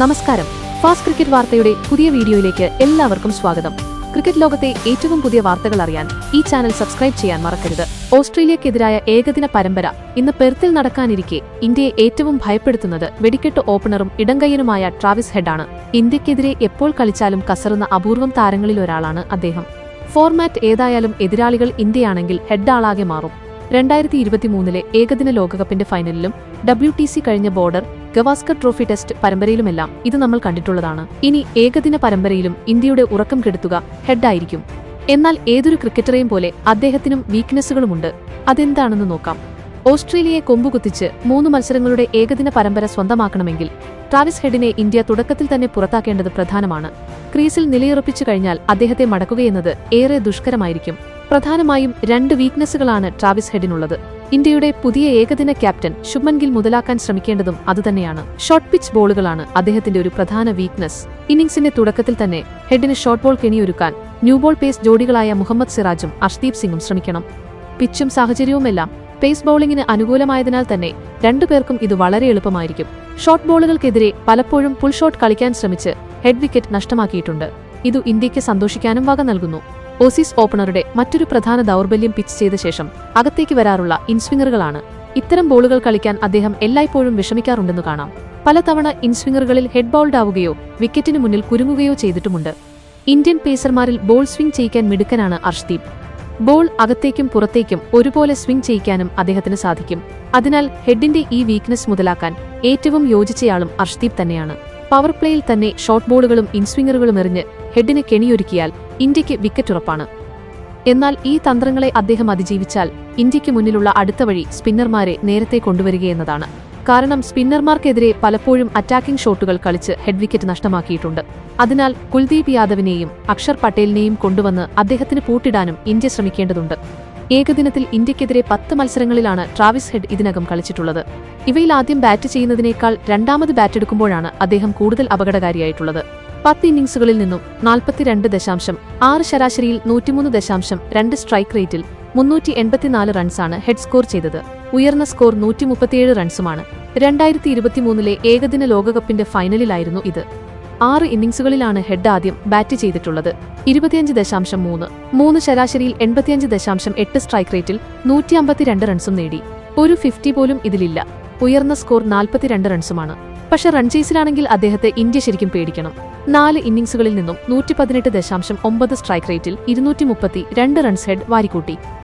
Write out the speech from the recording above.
നമസ്കാരം. Fast cricket വാർത്തയുടെ പുതിയ വീഡിയോയിലേക്ക് എല്ലാവർക്കും സ്വാഗതം. ക്രിക്കറ്റ് ലോകത്തെ ഏറ്റവും പുതിയ വാർത്തകൾ അറിയാൻ ഈ ചാനൽ സബ്സ്ക്രൈബ് ചെയ്യാൻ മറക്കരുത്. ഓസ്ട്രേലിയക്കെതിരായ ഏകദിന പരമ്പര ഇന്ന് പെർത്തിൽ നടക്കാനിരിക്കെ ഇന്ത്യയെ ഏറ്റവും ഭയപ്പെടുത്തുന്നത് വെടിക്കെട്ട് ഓപ്പണറും ഇടങ്കയ്യനുമായ ട്രാവിസ് ഹെഡാണ്. ഇന്ത്യക്കെതിരെ എപ്പോൾ കളിച്ചാലും കസറുന്ന അപൂർവം താരങ്ങളിലൊരാളാണ് അദ്ദേഹം. ഫോർമാറ്റ് ഏതായാലും എതിരാളികൾ ഇന്ത്യയാണെങ്കിൽ ഹെഡാളാകെ മാറും. രണ്ടായിരത്തി ഇരുപത്തിമൂന്നിലെ ഏകദിന ലോകകപ്പിന്റെ ഫൈനലിലും ഡബ്ല്യു ടി സി കഴിഞ്ഞ ബോർഡർ ഗവാസ്കർ ട്രോഫി ടെസ്റ്റ് പരമ്പരയിലുമെല്ലാം ഇത് നമ്മൾ കണ്ടിട്ടുള്ളതാണ്. ഇനി ഏകദിന പരമ്പരയിലും ഇന്ത്യയുടെ ഉറക്കം കെടുത്തുക ഹെഡായിരിക്കും. എന്നാൽ ഏതൊരു ക്രിക്കറ്ററെയും പോലെ അദ്ദേഹത്തിനും വീക്ക്നെസ്സുകളുമുണ്ട്. അതെന്താണെന്ന് നോക്കാം. ഓസ്ട്രേലിയയെ കൊമ്പുകുത്തിച്ച് മൂന്ന് മത്സരങ്ങളുടെ ഏകദിന പരമ്പര സ്വന്തമാക്കണമെങ്കിൽ ട്രാവിസ് ഹെഡിനെ ഇന്ത്യ തുടക്കത്തിൽ തന്നെ പുറത്താക്കേണ്ടത് പ്രധാനമാണ്. ക്രീസിൽ നിലയുറപ്പിച്ചു കഴിഞ്ഞാൽ അദ്ദേഹത്തെ മടക്കുകയെന്നത് ഏറെ ദുഷ്കരമായിരിക്കും. പ്രധാനമായും രണ്ട് വീക്ക്നെസ്സുകളാണ് ട്രാവിസ് ഹെഡിനുള്ളത്. ഇന്ത്യയുടെ പുതിയ ഏകദിന ക്യാപ്റ്റൻ ശുഭ്മൻ ഗിൽ മുതലാക്കാൻ ശ്രമിക്കേണ്ടതും അതുതന്നെയാണ്. ഷോർട്ട് പിച്ച് ബോളുകളാണ് അദ്ദേഹത്തിന്റെ ഒരു പ്രധാന വീക്ക്നെസ് ഇന്നിംഗ്സിന്റെ തുടക്കത്തിൽ തന്നെ ഹെഡിന് ഷോർട്ട് ബോൾ കെണിയൊരുക്കാൻ ന്യൂബോൾ പേസ് ജോഡികളായ മുഹമ്മദ് സിറാജും അർഷ്ദീപ് സിംഗും ശ്രമിക്കണം. പിച്ചും സാഹചര്യവുമെല്ലാം പേസ് ബൌളിംഗിന് അനുകൂലമായതിനാൽ തന്നെ രണ്ടുപേർക്കും ഇത് വളരെ എളുപ്പമായിരിക്കും. ഷോർട്ട് ബോളുകൾക്കെതിരെ പലപ്പോഴും പുൾ ഷോട്ട് കളിക്കാൻ ശ്രമിച്ച് ഹെഡ് വിക്കറ്റ് നഷ്ടമാക്കിയിട്ടുണ്ട്. ഇതു ഇന്ത്യയ്ക്ക് സന്തോഷിക്കാനും വക നൽകുന്നു. ഓസീസ് ഓപ്പണറുടെ മറ്റൊരു പ്രധാന ദൗർബല്യം പിച്ച് ചെയ്ത ശേഷം അകത്തേക്ക് വരാറുള്ള ഇൻസ്വിംഗറുകളാണ്. ഇത്തരം ബോളുകൾ കളിക്കാൻ അദ്ദേഹം എല്ലായ്പ്പോഴും വിഷമിക്കാറുണ്ടെന്ന് കാണാം. പലതവണ ഇൻസ്വിംഗറുകളിൽ ഹെഡ് ബോൾഡ് ആവുകയോ വിക്കറ്റിന് മുന്നിൽ കുരുങ്ങുകയോ ചെയ്തിട്ടുമുണ്ട്. ഇന്ത്യൻ പേസർമാരിൽ ബോൾ സ്വിംഗ് ചെയ്യിക്കാൻ മിടുക്കനാണ് അർഷ്ദീപ്. ബോൾ അകത്തേക്കും പുറത്തേക്കും ഒരുപോലെ സ്വിംഗ് ചെയ്യിക്കാനും അദ്ദേഹത്തിന് സാധിക്കും. അതിനാൽ ഹെഡിന്റെ ഈ വീക്ക്നെസ് മുതലാക്കാൻ ഏറ്റവും യോജിച്ചയാളും അർഷ്ദീപ് തന്നെയാണ്. പവർ പ്ലേയിൽ തന്നെ ഷോർട്ട് ബോളുകളും ഇൻസ്വിംഗറുകളും എറിഞ്ഞ് ഹെഡിന് കെണിയൊരുക്കിയാൽ ഇന്ത്യയ്ക്ക് വിക്കറ്റ് ഉറപ്പാണ് എന്നാൽ ഈ തന്ത്രങ്ങളെ അദ്ദേഹം അതിജീവിച്ചാൽ ഇന്ത്യയ്ക്ക് മുന്നിലുള്ള അടുത്ത വഴി സ്പിന്നർമാരെ നേരത്തെ കൊണ്ടുവരികയെന്നതാണ് കാരണം സ്പിന്നർമാർക്കെതിരെ പലപ്പോഴും അറ്റാക്കിംഗ് ഷോട്ടുകൾ കളിച്ച് ഹെഡ് വിക്കറ്റ് നഷ്ടമാക്കിയിട്ടുണ്ട്. അതിനാൽ കുൽദീപ് യാദവിനെയും അക്ഷർ പട്ടേലിനെയും കൊണ്ടുവന്ന് അദ്ദേഹത്തിന് പൂട്ടിടാനും ഇന്ത്യ ശ്രമിക്കേണ്ടതുണ്ട്. ഏകദിനത്തിൽ ഇന്ത്യക്കെതിരെ പത്ത് മത്സരങ്ങളിലാണ് ട്രാവിസ് ഹെഡ് ഇതിനകം കളിച്ചിട്ടുള്ളത്. ഇവയിൽ ആദ്യം ബാറ്റ് ചെയ്യുന്നതിനേക്കാൾ രണ്ടാമത് ബാറ്റെടുക്കുമ്പോഴാണ് അദ്ദേഹം കൂടുതൽ അപകടകാരിയായിട്ടുള്ളത്. പത്ത് ഇന്നിംഗ്സുകളിൽ നിന്നും നാൽപ്പത്തിരണ്ട് ദശാംശം ആറ് ശരാശരിയിൽ നൂറ്റിമൂന്ന് ദശാംശം രണ്ട് സ്ട്രൈക്ക് റേറ്റിൽ മുന്നൂറ്റി എൺപത്തിനാല് റൺസാണ് ഹെഡ് സ്കോർ ചെയ്തത്. ഉയർന്ന സ്കോർ നൂറ്റി മുപ്പത്തിയേഴ് റൺസുമാണ്. രണ്ടായിരത്തി ഇരുപത്തിമൂന്നിലെ ഏകദിന ലോകകപ്പിന്റെ ഫൈനലിലായിരുന്നു ഇത്. ആറ് ഇന്നിംഗ്സുകളിലാണ് ഹെഡ് ആദ്യം ബാറ്റ് ചെയ്തിട്ടുള്ളത്. ഇരുപത്തിയഞ്ച് ദശാംശം മൂന്ന് മൂന്ന് ശരാശരിയിൽ എൺപത്തിയഞ്ച് ദശാംശം എട്ട് സ്ട്രൈക്ക് റേറ്റിൽ നൂറ്റി അമ്പത്തിരണ്ട് റൺസും നേടി. ഒരു ഫിഫ്റ്റി പോലും ഇതിലില്ല. ഉയർന്ന സ്കോർ നാൽപ്പത്തിരണ്ട് റൺസുമാണ്. പക്ഷെ റൺചേസിലാണെങ്കിൽ അദ്ദേഹത്തെ ഇന്ത്യ ശരിക്കും പേടിക്കണം. നാല് ഇന്നിംഗ്സുകളിൽ നിന്നും നൂറ്റി പതിനെട്ട് ദശാംശം ഒമ്പത് സ്ട്രൈക്ക് റേറ്റിൽ ഇരുന്നൂറ്റി മുപ്പത്തി രണ്ട് റൺസ് ഹെഡ് വാരിക്കൂട്ടി.